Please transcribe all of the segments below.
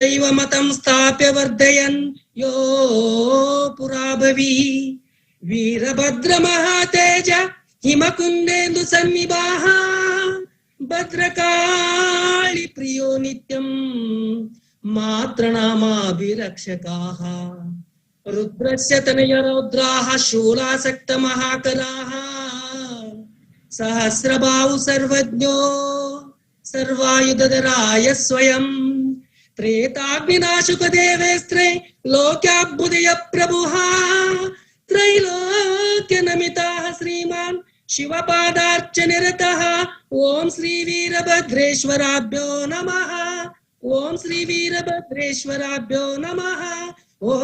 दैव मतं स्थाप्य वर्धयन् यो पुराभवी वीरभद्रमहातेज हिमकुन्देन्दु सन्निवाः भद्रकाळि प्रियो नित्यं मातृणामाभिरक्षकाः रुद्रस्य तनयरौद्राः शूलासक्तमहाकराः सहस्रबाहु सर्वज्ञो सर्वायुधराय स्वयम् त्रेताग्निनाशुकदेवेस्त्रे लोक्याभ्युदय प्रभुः त्रैलोक्यनमिताः श्रीमान् शिवपादार्चनिरतः ॐ श्रीवीरभद्रेश्वराभ्यो नमः ॐ श्रीवीरभद्रेश्वराभ्यो नमः ॐ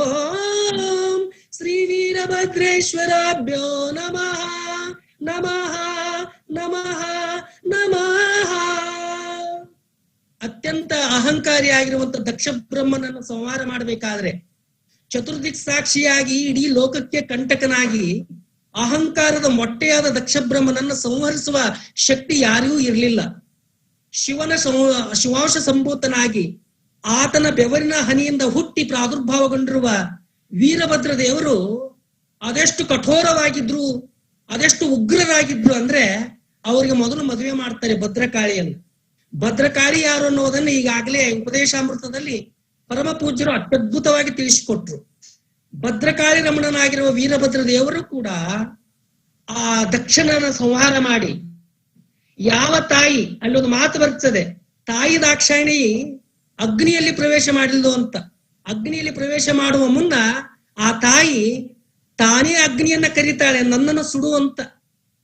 श्रीवीरभद्रेश्वराभ्यो नमः नमः नमः नमः ಅಹಂಕಾರಿಯಾಗಿರುವಂತ ದಕ್ಷ ಬ್ರಹ್ಮನನ್ನು ಸಂಹಾರ ಮಾಡಬೇಕಾದ್ರೆ ಚತುರ್ದಿಕ್ ಸಾಕ್ಷಿಯಾಗಿ ಇಡೀ ಲೋಕಕ್ಕೆ ಕಂಟಕನಾಗಿ ಅಹಂಕಾರದ ಮೊಟ್ಟೆಯಾದ ದಕ್ಷ ಬ್ರಹ್ಮನನ್ನು ಸಂಹರಿಸುವ ಶಕ್ತಿ ಯಾರಿಗೂ ಇರಲಿಲ್ಲ. ಶಿವನ ಶಿವಾಂಶ ಸಂಭೂತನಾಗಿ ಆತನ ಬೆವರಿನ ಹನಿಯಿಂದ ಹುಟ್ಟಿ ಪ್ರಾದುರ್ಭಾವಗೊಂಡಿರುವ ವೀರಭದ್ರ ದೇವರು ಅದೆಷ್ಟು ಕಠೋರವಾಗಿದ್ರು, ಅದೆಷ್ಟು ಉಗ್ರರಾಗಿದ್ರು ಅಂದ್ರೆ ಅವರಿಗೆ ಮೊದಲು ಮದುವೆ ಮಾಡ್ತಾರೆ ಭದ್ರಕಾಳಿಯನ್ನು ಭದ್ರಕಾಳಿ ಯಾರು ಅನ್ನೋದನ್ನ ಈಗಾಗಲೇ ಉಪದೇಶಾಮೃತದಲ್ಲಿ ಪರಮ ಪೂಜ್ಯರು ಅತ್ಯದ್ಭುತವಾಗಿ ತಿಳಿಸಿಕೊಟ್ರು. ಭದ್ರಕಾಳಿ ರಮಣನಾಗಿರುವ ವೀರಭದ್ರ ದೇವರು ಕೂಡ ಆ ದಕ್ಷಿಣನ ಸಂಹಾರ ಮಾಡಿ ಯಾವ ತಾಯಿ ಅಲ್ಲೊಂದು ಮಾತು ಬರ್ತದೆ, ತಾಯಿ ದಾಕ್ಷಾಯಿಣಿ ಅಗ್ನಿಯಲ್ಲಿ ಪ್ರವೇಶ ಮಾಡಿಲ್ದು ಅಂತ. ಅಗ್ನಿಯಲ್ಲಿ ಪ್ರವೇಶ ಮಾಡುವ ಮುನ್ನ ಆ ತಾಯಿ ತಾನೇ ಅಗ್ನಿಯನ್ನ ಕರೀತಾಳೆ, ನನ್ನನ್ನು ಸುಡು ಅಂತ.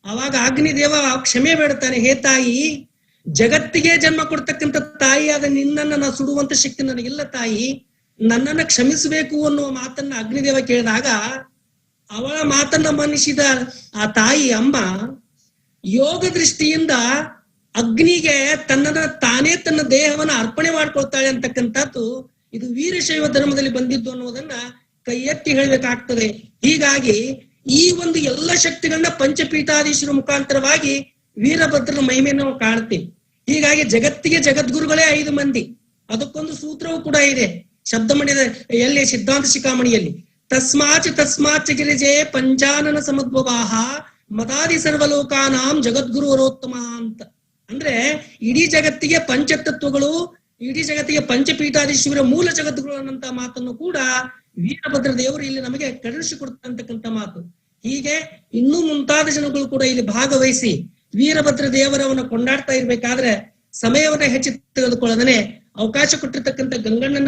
ಅವಾಗ ಅಗ್ನಿದೇವ ಕ್ಷಮೆ ಬೇಡ್ತಾನೆ, ಹೇ ತಾಯಿ ಜಗತ್ತಿಗೆ ಜನ್ಮ ಕೊಡ್ತಕ್ಕಂತ ತಾಯಿ ಆದ ನಿನ್ನನ್ನು ನಾ ಸುಡುವಂತ ಶಕ್ತಿ ನನಗಿಲ್ಲ ತಾಯಿ. ನನ್ನನ್ನ ಕ್ಷಮಿಸಬೇಕು ಅನ್ನುವ ಮಾತನ್ನ ಅಗ್ನಿದೇವ ಕೇಳಿದಾಗ ಅವಳ ಮಾತನ್ನ ಮನ್ನಿಸಿದ ಆ ತಾಯಿ ಅಮ್ಮ, ಯೋಗ ದೃಷ್ಟಿಯಿಂದ ಅಗ್ನಿಗೆ ತನ್ನನ್ನ ತಾನೇ ತನ್ನ ದೇಹವನ್ನ ಅರ್ಪಣೆ ಮಾಡ್ಕೊಳ್ತಾಳೆ ಅಂತಕ್ಕಂಥದ್ದು ಇದು ವೀರಶೈವ ಧರ್ಮದಲ್ಲಿ ಬಂದಿದ್ದು ಅನ್ನೋದನ್ನ ಕೈ ಎತ್ತಿ ಹೇಳಬೇಕಾಗ್ತದೆ. ಹೀಗಾಗಿ ಈ ಒಂದು ಎಲ್ಲ ಶಕ್ತಿಗಳನ್ನ ಪಂಚಪೀಠಾಧೀಶರ ಮುಖಾಂತರವಾಗಿ ವೀರಭದ್ರನ ಮಹಿಮೆಯನ್ನು ಕಾಣ್ತೀವಿ. ಹೀಗಾಗಿ ಜಗತ್ತಿಗೆ ಜಗದ್ಗುರುಗಳೇ ಐದು ಮಂದಿ. ಅದಕ್ಕೊಂದು ಸೂತ್ರವೂ ಕೂಡ ಇದೆ. ಶಬ್ದಮಣಿದ ಎಲ್ಲಿ, ಸಿದ್ಧಾಂತ ಶಿಖಾಮಣಿಯಲ್ಲಿ. ತಸ್ಮಾಚ ತಸ್ಮಾಚ ಗಿರಿಜೆ ಪಂಚಾನನ ಸಮದ್ಭವಾಹ ಮದಾದಿ ಸರ್ವಲೋಕಾನಾಂ ಜಗದ್ಗುರು ವರೋತ್ತಮ ಅಂತ ಅಂದ್ರೆ ಇಡೀ ಜಗತ್ತಿಗೆ ಪಂಚತತ್ವಗಳು, ಇಡೀ ಜಗತ್ತಿಗೆ ಪಂಚಪೀಠಾಧೀಶ್ವರ ಮೂಲ ಜಗದ್ಗುರು ಅನ್ನಂತ ಮಾತನ್ನು ಕೂಡ ವೀರಭದ್ರ ದೇವರು ಇಲ್ಲಿ ನಮಗೆ ಕರುಣಿಸಿಕೊಡ್ತಕ್ಕಂಥ ಮಾತು. ಹೀಗೆ ಇನ್ನೂ ಮುಂತಾದ ಜನಗಳು ಕೂಡ ಇಲ್ಲಿ ಭಾಗವಹಿಸಿ ವೀರಭದ್ರ ದೇವರವನ್ನ ಕೊಂಡಾಡ್ತಾ ಇರ್ಬೇಕಾದ್ರೆ ಸಮಯವನ್ನ ಹೆಚ್ಚು ತೆಗೆದುಕೊಳ್ಳದನೆ ಅವಕಾಶ ಕೊಟ್ಟಿರ್ತಕ್ಕಂಥ ಗಂಗಣ್ಣನ